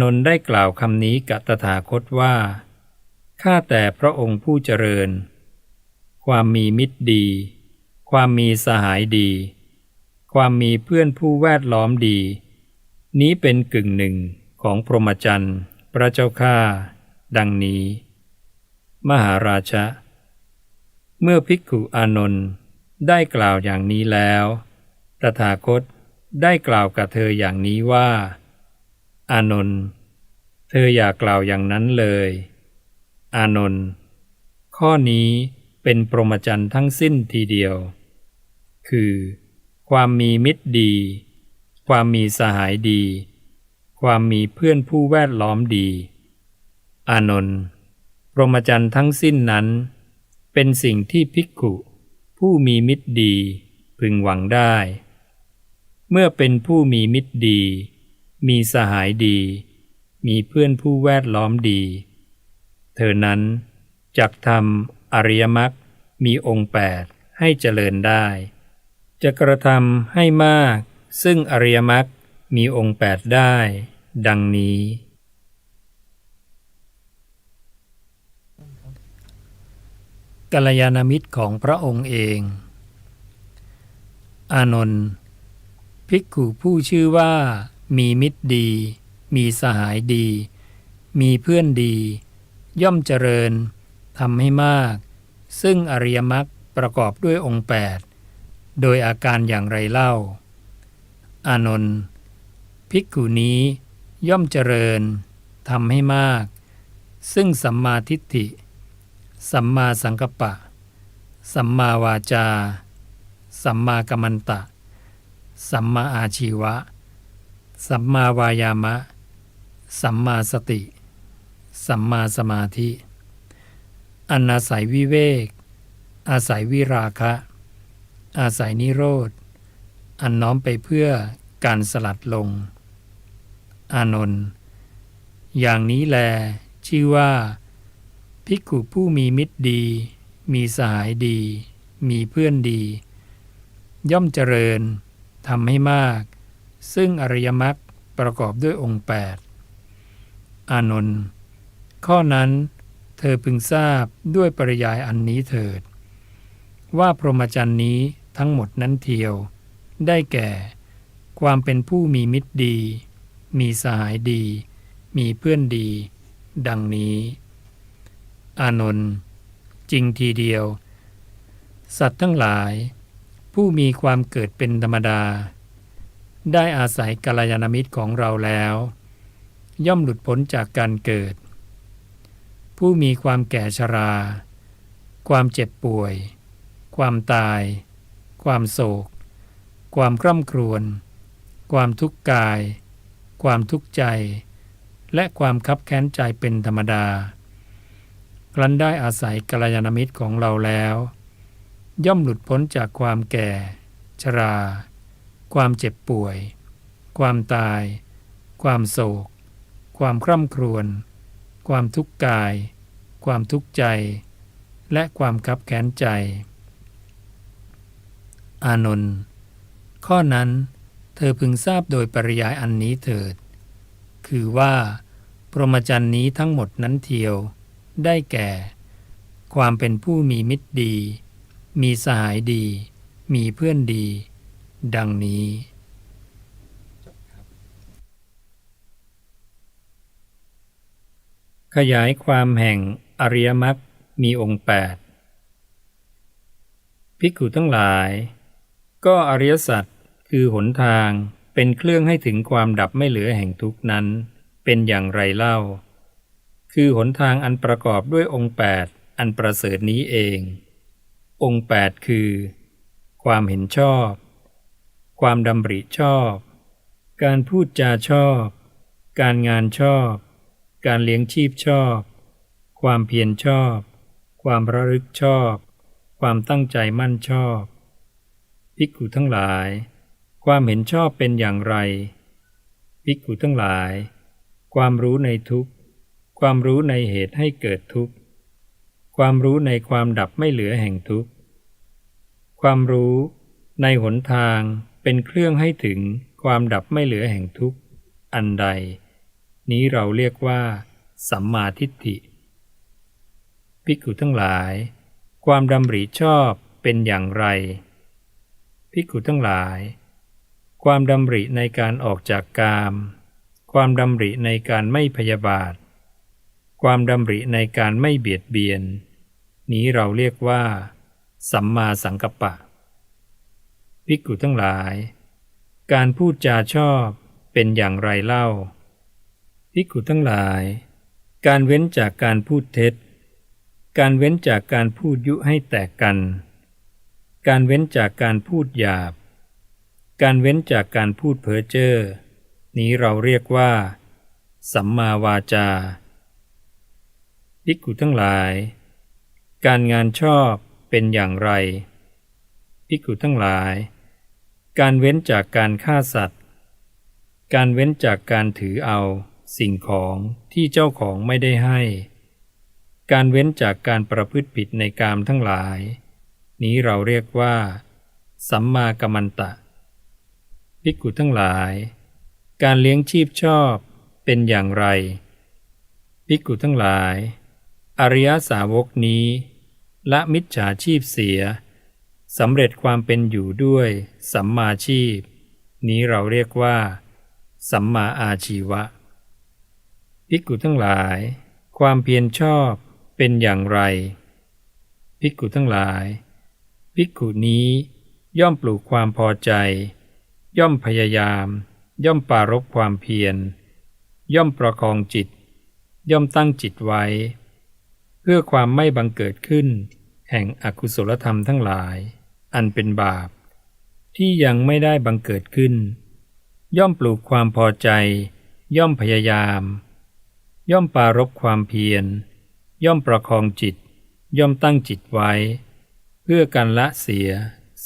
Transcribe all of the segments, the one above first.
นนได้กล่าวคำนี้กับตถาคตว่า ข้าแต่พระองค์ผู้เจริญ ความมีมิตรดี ความมีสหายดี ความมีเพื่อนผู้แวดล้อมดี นี้เป็นกึ่งหนึ่งของพรหมจรรย์ พระเจ้าข้าดังนี้ มหาราชะ เมื่อภิกขุอานนท์ได้กล่าวอย่างนี้แล้ว ตถาคตได้กล่าวกับเธออย่างนี้ว่า อานนท์เธออย่ากล่าวอย่างนั้นเลย อานนท์ข้อนี้เป็นปรมจันทร์ทั้งสิ้นทีเดียว คือ ความมีมิตรดี ความมีสหายดี ความมีเพื่อนผู้แวดล้อมดี อานนท์ปรมจันทร์ทั้งสิ้นนั้น เป็นสิ่งที่ภิกขุ ผู้มีมิตรดีพึงหวังได้ เมื่อเป็นผู้มีมิตรดี มีสหายดี มีเพื่อนผู้แวดล้อมดี เธอนั้นจักทำอริยมรรคมีองค์แปดให้เจริญได้ จะกระทำให้มาก ซึ่งอริยมรรคมีองค์แปดได้ ดังนี้ กัลยาณมิตรของพระองค์เอง อานนท์ภิกขุผู้ชื่อว่า มีมิตรดี มีสหายดี มีเพื่อนดี ย่อมเจริญทำให้มาก ซึ่งอริยมรรคประกอบด้วยองค์แปดโดยอาการอย่างไรเล่า อานนท์ภิกขุนี้ย่อมเจริญทำให้มาก ซึ่งสัมมาทิฏฐิ สัมมาสังกัปปะ สัมมาวาจา สัมมากัมมันตะ สัมมาอาชีวะ สัมมาวายามะ สัมมาสติ สัมมาสมาธิอันอาศัยวิเวก อาศัยวิราคะ อาศัยนิโรธ อันน้อมไปเพื่อการสลัดลง อานนท์อย่างนี้แล ชื่อว่า ภิกขุผู้มีมิตรดี มีสหายดี มีเพื่อนดี ย่อมเจริญทำให้มาก ซึ่งอริยมรรคประกอบด้วยองค์แปดอานนท์ข้อนั้นเธอพึงทราบด้วยปริยายอันนี้เถิด ว่าพรหมจรรย์นี้ทั้งหมดนั้นเทียว ได้แก่ ความเป็นผู้มีมิตรดี มีสหายดี มีเพื่อนดี ดังนี้ อานนท์จริงทีเดียว สัตว์ทั้งหลาย ผู้มีความเกิดเป็นธรรมดา ได้อาศัยกัลยาณมิตรของเราแล้ว ย่อมหลุดพ้นจากการเกิด ผู้มีความแก่ชรา ความเจ็บป่วย ความตาย ความโศก ความคร่ำครวญ ความทุกข์กาย ความทุกข์ใจ และความคับแค้นใจเป็นธรรมดา ครั้นได้อาศัยกัลยาณมิตรของเราแล้ว ย่อมหลุดพ้นจากความแก่ ชรา ความเจ็บป่วย ความตาย ความโศก ความคร่ำครวญ ความทุกข์กาย ความทุกข์ใจ และความคับแค้นใจ อานนท์ข้อนั้นเธอพึงทราบโดยปริยายอันนี้เถิด คือว่า พรหมจรรย์นี้ทั้งหมดนั้นเทียว ได้แก่ ความเป็นผู้มีมิตรดี มีสหายดี มีเพื่อนดี ดังนี้ขยายความแห่งอริยมรรคมีองค์แปดภิกขุทั้งหลาย ก็อริยสัจคือหนทางเป็นเครื่องให้ถึงความดับไม่เหลือแห่งทุกนั้น เป็นอย่างไรเล่า คือหนทางอันประกอบด้วยองค์แปดอันประเสริฐนี้เอง องค์แปดคือ ความเห็นชอบ ความดำริชอบ การพูดจาชอบ การงานชอบ การเลี้ยงชีพชอบ ความเพียรชอบ ความระลึกชอบ ความตั้งใจมั่นชอบภิกขุทั้งหลาย ความเห็นชอบเป็นอย่างไรภิกขุทั้งหลาย ความรู้ในทุกข์ความรู้ในเหตุให้เกิดทุกข์ ความรู้ในความดับไม่เหลือแห่งทุกข์ ความรู้ในหนทาง เป็นเครื่องให้ถึงความดับไม่เหลือแห่งทุกข์อันใด นี้เราเรียกว่า สัมมาทิฏฐิภิกขุทั้งหลาย ความดำริชอบเป็นอย่างไรภิกขุทั้งหลาย ความดำริในการออกจากกาม ความดำริในการไม่พยาบาท ความดำริในการไม่เบียดเบียน นี้เราเรียกว่า สัมมาสังกัปปะ ภิกขุทั้งหลาย การพูดจาชอบเป็นอย่างไรเล่า ภิกขุทั้งหลาย การเว้นจากการพูดเท็จ การเว้นจากการพูดยุให้แตกกัน การเว้นจากการพูดหยาบ การเว้นจากการพูดเพ้อเจ้อ นี้เราเรียกว่า สัมมาวาจา ภิกขุทั้งหลาย การงานชอบเป็นอย่างไรภิกขุทั้งหลาย การเว้นจากการฆ่าสัตว์ การเว้นจากการถือเอา สิ่งของที่เจ้าของไม่ได้ให้ การเว้นจากการประพฤติผิดในกามทั้งหลาย นี้เราเรียกว่า สัมมากัมมันตะภิกขุทั้งหลาย การเลี้ยงชีพชอบเป็นอย่างไรภิกขุทั้งหลาย อริยสาวกนี้ ละมิจฉาชีพเสียสำเร็จความเป็นอยู่ด้วย สัมมาชีพ นี้เราเรียกว่า สัมมาอาชีวะภิกขุทั้งหลาย ความเพียรชอบเป็นอย่างไรภิกขุทั้งหลาย ภิกขุนี้ย่อมปลูกความพอใจ ย่อมพยายาม ย่อมปารบความเพียร ย่อมประคองจิต ย่อมตั้งจิตไว้ เพื่อความไม่บังเกิดขึ้น แห่งอกุศลธรรมทั้งหลาย อันเป็นบาป ที่ยังไม่ได้บังเกิดขึ้น ย่อมปลูกความพอใจ ย่อมพยายาม ย่อมปารบความเพียร ย่อมประคองจิต ย่อมตั้งจิตไว้ เพื่อการละเสีย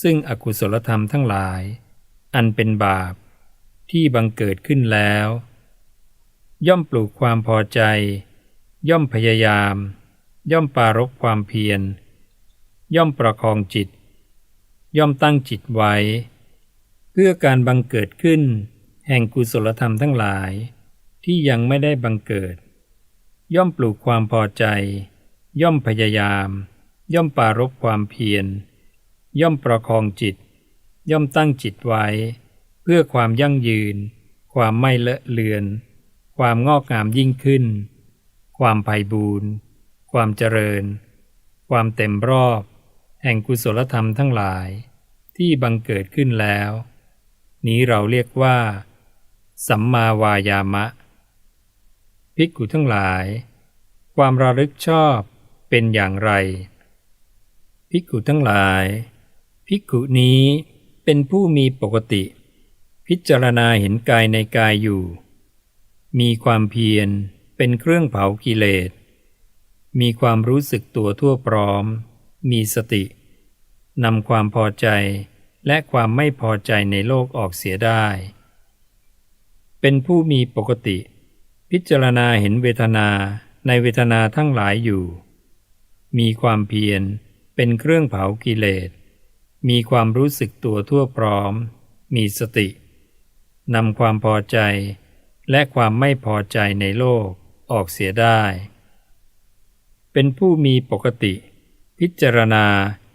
ซึ่งอกุศลธรรมทั้งหลาย อันเป็นบาปที่บังเกิดขึ้นแล้ว ย่อมปลูกความพอใจ ย่อมพยายาม ย่อมปารบความเพียร ย่อมประคองจิต ย่อมตั้งจิตไว้ เพื่อการบังเกิดขึ้น แห่งกุศลธรรมทั้งหลาย ที่ยังไม่ได้บังเกิด ย่อมปลูกความพอใจ ย่อมพยายาม ย่อมปารบความเพียร ย่อมประคองจิต ย่อมตั้งจิตไว้ เพื่อความยั่งยืน ความไม่เลอะเลือน ความงอกงามยิ่งขึ้น ความไพ่บูรณ์ความเจริญ ความเต็มรอบ แห่งกุศลธรรมทั้งหลาย ที่บังเกิดขึ้นแล้ว นี้เราเรียกว่า สัมมาวายามะ ภิกขุทั้งหลาย ความระลึกชอบเป็นอย่างไร ภิกขุทั้งหลาย ภิกขุนี้เป็นผู้มีปกติ พิจารณาเห็นกายในกายอยู่ มีความเพียรเป็นเครื่องเผากิเลสมีความรู้สึกตัวทั่วพร้อม มีสติ นำความพอใจและความไม่พอใจในโลกออกเสียได้ เป็นผู้มีปกติ พิจารณาเห็นเวทนาในเวทนาทั้งหลายอยู่ มีความเพียรเป็นเครื่องเผากิเลส มีความรู้สึกตัวทั่วพร้อม มีสตินำความพอใจและความไม่พอใจในโลกออกเสียได้ เป็นผู้มีปกติ พิจารณา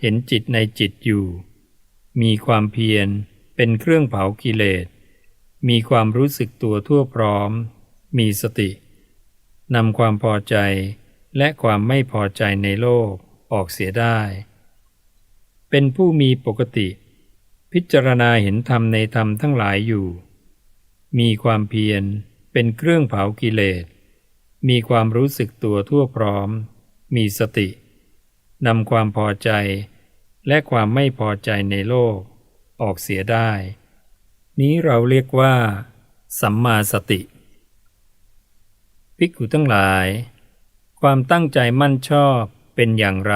เห็นจิตในจิตอยู่ มีความเพียรเป็นเครื่องเผากิเลส มีความรู้สึกตัวทั่วพร้อม มีสตินำความพอใจและความไม่พอใจในโลกออกเสียได้ เป็นผู้มีปกติ พิจารณาเห็นธรรมในธรรมทั้งหลายอยู่ มีความเพียรเป็นเครื่องเผากิเลส มีความรู้สึกตัวทั่วพร้อม มีสติ นำความพอใจ และความไม่พอใจในโลก ออกเสียได้ นี้เราเรียกว่า สัมมาสติ ภิกขุทั้งหลาย ความตั้งใจมั่นชอบเป็นอย่างไร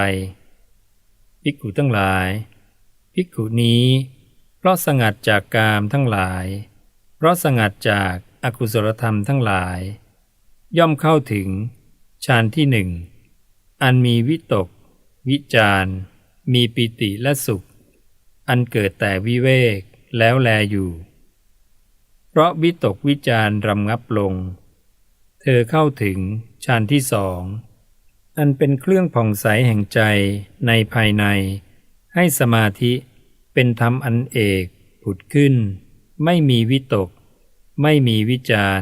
ภิกขุทั้งหลาย ภิกขุนี้ เพราะสงัดจากกามทั้งหลาย เพราะสงัดจากอากุศลธรรมทั้งหลาย ย่อมเข้าถึงฌานที่หนึ่งอันมีวิตก วิจารมีปิติและสุข อันเกิดแต่วิเวกแล้วแลอยู่ เพราะวิตกวิจารรำงับลง เธอเข้าถึงฌานที่สอง อันเป็นเครื่องผ่องใสแห่งใจในภายใน ให้สมาธิเป็นธรรมอันเอกผุดขึ้น ไม่มีวิตก ไม่มีวิจาร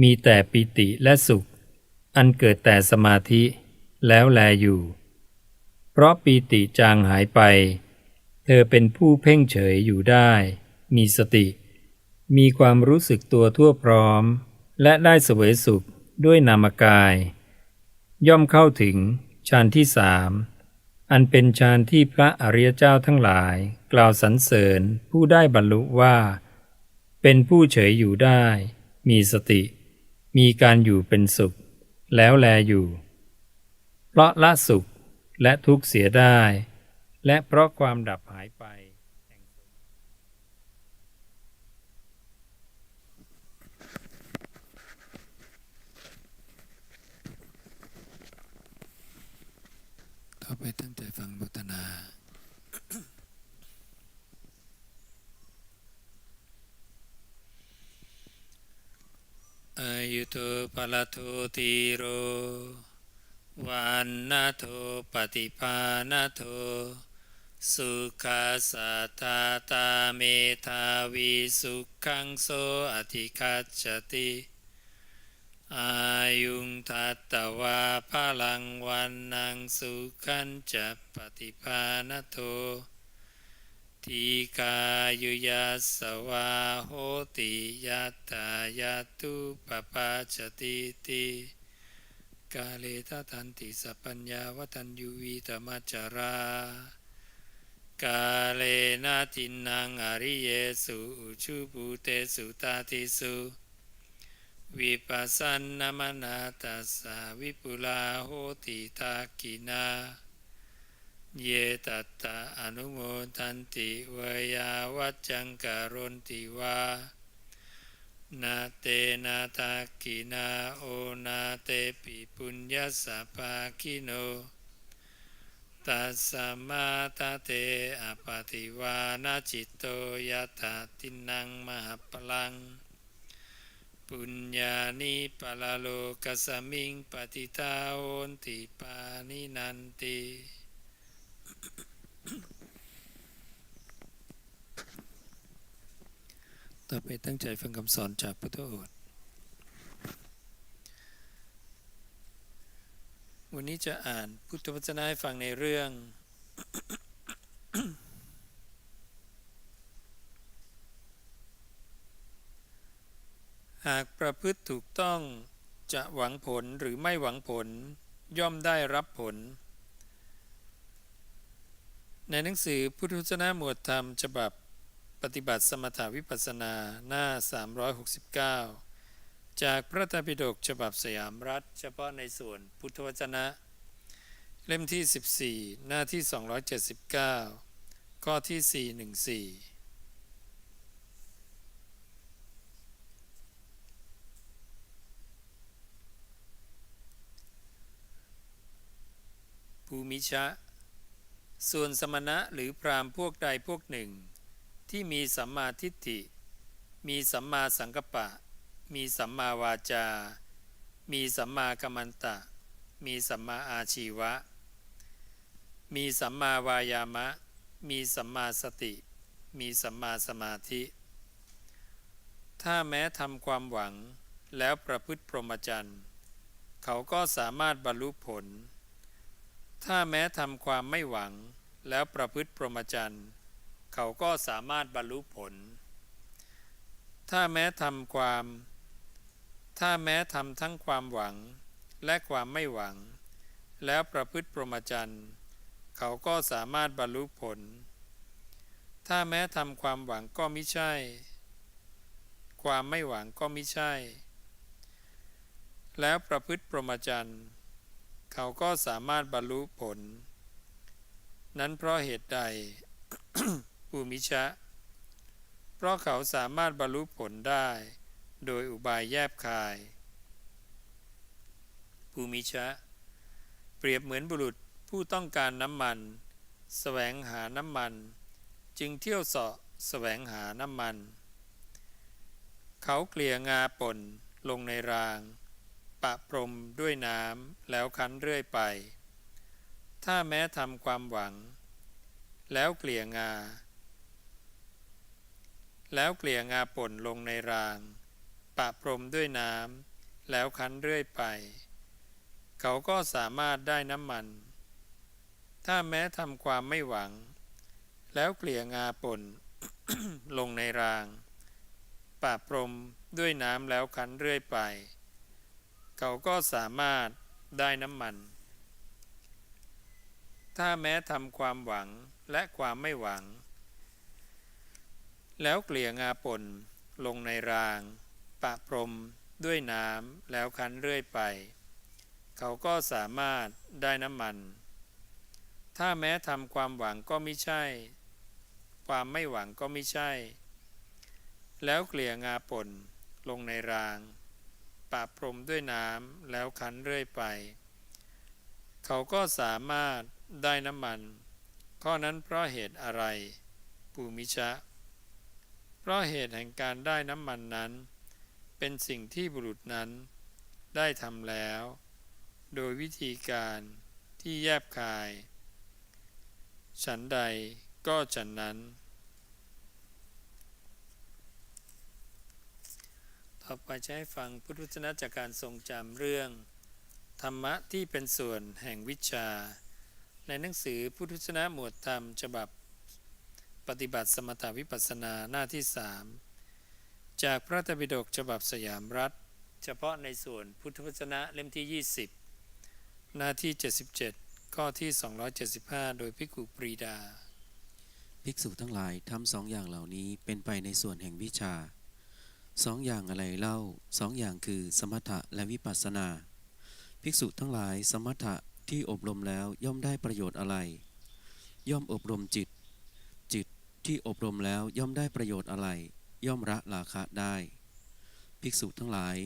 มีแต่ปิติและสุข อันเกิดแต่สมาธิแล้วแลอยู่ เพราะปีติจางหายไป เธอเป็นผู้เพ่งเฉยอยู่ได้ มีสติ มีความรู้สึกตัวทั่วพร้อม และได้เสวยสุขด้วยนามกาย ย่อมเข้าถึงฌานที่สามอันเป็นฌานที่พระอริยเจ้าทั้งหลาย กล่าวสรรเสริญผู้ได้บรรลุว่า เป็นผู้เฉยอยู่ได้ มีสติ มีการอยู่เป็นสุข แล้วแลอยู่ เพราะละสุข และทุกข์เสียได้ และเพราะความดับหายไป ต่อไปตั้งใจฟังบทนาอายุโทปะละโทตีโร วันนาโทปฏิภาณโทสุขาสัตตาตาเมธาวิสุขังโสอธิคัจจติอายุงทัตตวาพลังวันนังสุขันจะปฏิภาณโททีกายุยัสสวาโหติยัตตายาตุปปาจติติ กาเลตทันติสัพปัญญาวัตัญญูวีตมัจจารากาเลนาตินังอริเยสุอุชุปูเตสุตาติสุวิปัสสนามนาตัสสะวิปุลาโหติทากินาเยตัตตาอนุโมทันติเวยาวัจจังการนติวา นาเตนาทากินาโอนาเตปิปุญญาสสปาคิโนตัสสมาตาเตอปาติวานาจิตโตยะถาตินังมหาปลัง ปุญญานิปะละโลกสสมิงปฏิทาโอนติปานินันติ ต่อไปตั้งใจฟังคำสอนจากพุทธโอษฐ์วันนี้จะอ่านพุทธวจนะให้ฟังในเรื่อง หากประพฤติถูกต้องจะหวังผลหรือไม่หวังผลย่อมได้รับผล ในหนังสือพุทธวจนะหมวดธรรมฉบับ ปฏิบัติสมถาวิปัสนาหน้า 369 จากพระธรรมปิฎกฉบับสยามรัฐ เฉพาะในส่วนพุทธวจนะ เล่มที่ 14 หน้าที่ 279 ข้อที่ 414ภูมิชะ ส่วนสมณะหรือพรามพวกใดพวกหนึ่ง ที่มีสัมมาทิฏฐิ มีสัมมาสังกัปปะ มีสัมมาวาจา มีสัมมากัมมันตะ มีสัมมาอาชีวะ มีสัมมาวายามะ มีสัมมาสติ มีสัมมาสมาธิ ถ้าแม้ทำความหวังแล้วประพฤติพรหมจรรย์ เขาก็สามารถบรรลุผล ถ้าแม้ทำความไม่หวังแล้วประพฤติพรหมจรรย์ เขาก็สามารถบรรลุผล ถ้าแม้ทำความ ถ้าแม้ทำทั้งความหวังและความไม่หวัง แล้วประพฤติพรหมจรรย์เขาก็สามารถบรรลุผล ถ้าแม้ทำความหวังก็ไม่ใช่ ความไม่หวังก็ไม่ใช่ แล้วประพฤติพรหมจรรย์เขาก็สามารถบรรลุผล นั้นเพราะเหตุใด ภูมิชะ เพราะเขาสามารถบรรลุผลได้ โดยอุบายแยบคาย ภูมิชะ เปรียบเหมือนบุรุษผู้ต้องการน้ำมันแสวงหาน้ำมัน จึงเที่ยวเสาะแสวงหาน้ำมัน เขาเกลี่ยงาป่นลงในราง ปะพรมด้วยน้ำแล้วคั้นเรื่อยไป ถ้าแม้ทำความหวัง แล้วเกลี่ยงา แล้วเกลี่ยงาป่นลงในราง ปะพรมด้วยน้ำแล้วคั้นเรื่อยไป เขาก็สามารถได้น้ำมัน ถ้าแม้ทำความไม่หวัง แล้วเกลี่ยงาป่นลงในราง ปะพรมด้วยน้ำแล้วคั้นเรื่อยไป เขาก็สามารถได้น้ำมัน ถ้าแม้ทำความหวังและความไม่หวัง แล้วเกลี่ยงาป่นลงในราง ปะพรมด้วยน้ำแล้วคั้นเรื่อยไป เขาก็สามารถได้น้ำมัน ถ้าแม้ทำความหวังก็ไม่ใช่ ความไม่หวังก็ไม่ใช่ แล้วเกลี่ยงาป่นลงในรางปะพรมด้วยน้ำแล้วคั้นเรื่อยไป เขาก็สามารถได้น้ำมัน ข้อนั้นเพราะเหตุอะไรปูมิชะ เพราะเหตุแห่งการได้น้ำมันนั้น เป็นสิ่งที่บุรุษนั้น ได้ทำแล้ว โดยวิธีการที่แยบคาย ฉันใดก็ฉันนั้น ต่อไปจะให้ฟังพุทธวจนะจากการทรงจำเรื่อง ธรรมะที่เป็นส่วนแห่งวิชา ในหนังสือพุทธวจนะหมวดธรรมฉบับ ปฏิบัติสมถาวิปัสสนาหน้าที่สามจากพระตบิดกฉบับสยามรัฐ เฉพาะในส่วนพุทธวจนะเล่มที่ 20 หน้าที่ 77 ข้อที่ 275 โดยพิกุปรีดา ภิกษุทั้งหลายทำสองอย่างเหล่านี้เป็นไปในส่วนแห่งวิชาสองอย่างอะไรเล่าสองอย่างคือสมถะและวิปัสสนา ภิกษุทั้งหลายสมถะที่อบรมแล้วย่อมได้ประโยชน์อะไร ย่อมอบรมจิต ที่อบรมแล้วย่อมได้ประโยชน์อะไร ย่อมละราคะได้ ภิกษุทั้งหลาย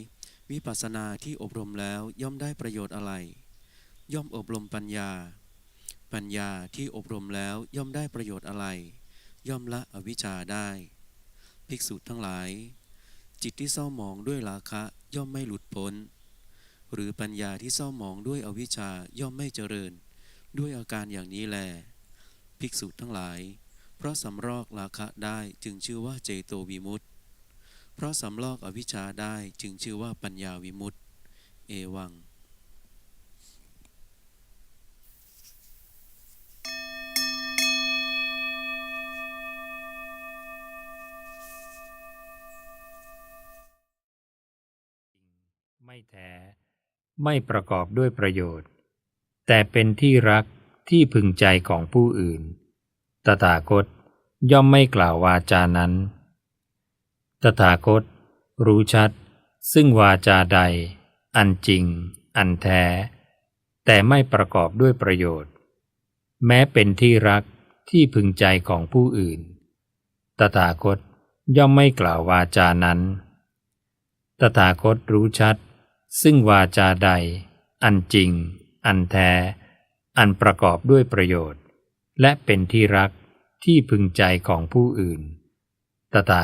วิปัสสนาที่อบรมแล้วย่อมได้ประโยชน์อะไร ย่อมอบรมปัญญา ปัญญาที่อบรมแล้วย่อมได้ประโยชน์อะไร ย่อมละอวิชชาได้ ภิกษุทั้งหลาย จิตที่เศร้าหมองด้วยราคะย่อมไม่หลุดพ้น หรือปัญญาที่เศร้าหมองด้วยอวิชชาย่อมไม่เจริญ ด้วยอาการอย่างนี้แล ภิกษุทั้งหลาย เพราะสำรอกราคะได้จึงชื่อว่าเจโตวิมุตติเพราะสำรอกอวิชชาได้จึงชื่อว่าปัญญาวิมุตติเอวังไม่แท้ไม่ประกอบด้วยประโยชน์ แต่เป็นที่รักที่พึงใจของผู้อื่น ตถาคตย่อมไม่กล่าววาจานั้น ตถาคต รู้ชัด ซึ่งวาจาใด อันจริง อันแท้ แต่ไม่ประกอบด้วยประโยชน์ แม้เป็นที่รักที่พึงใจของผู้อื่น ตถาคตย่อมไม่กล่าววาจานั้น ตถาคตรู้ชัด ซึ่งวาจาใด อันจริง อันแท้ อันประกอบด้วยประโยชน์ และเป็นที่รักที่พึงใจของผู้อื่น ตถา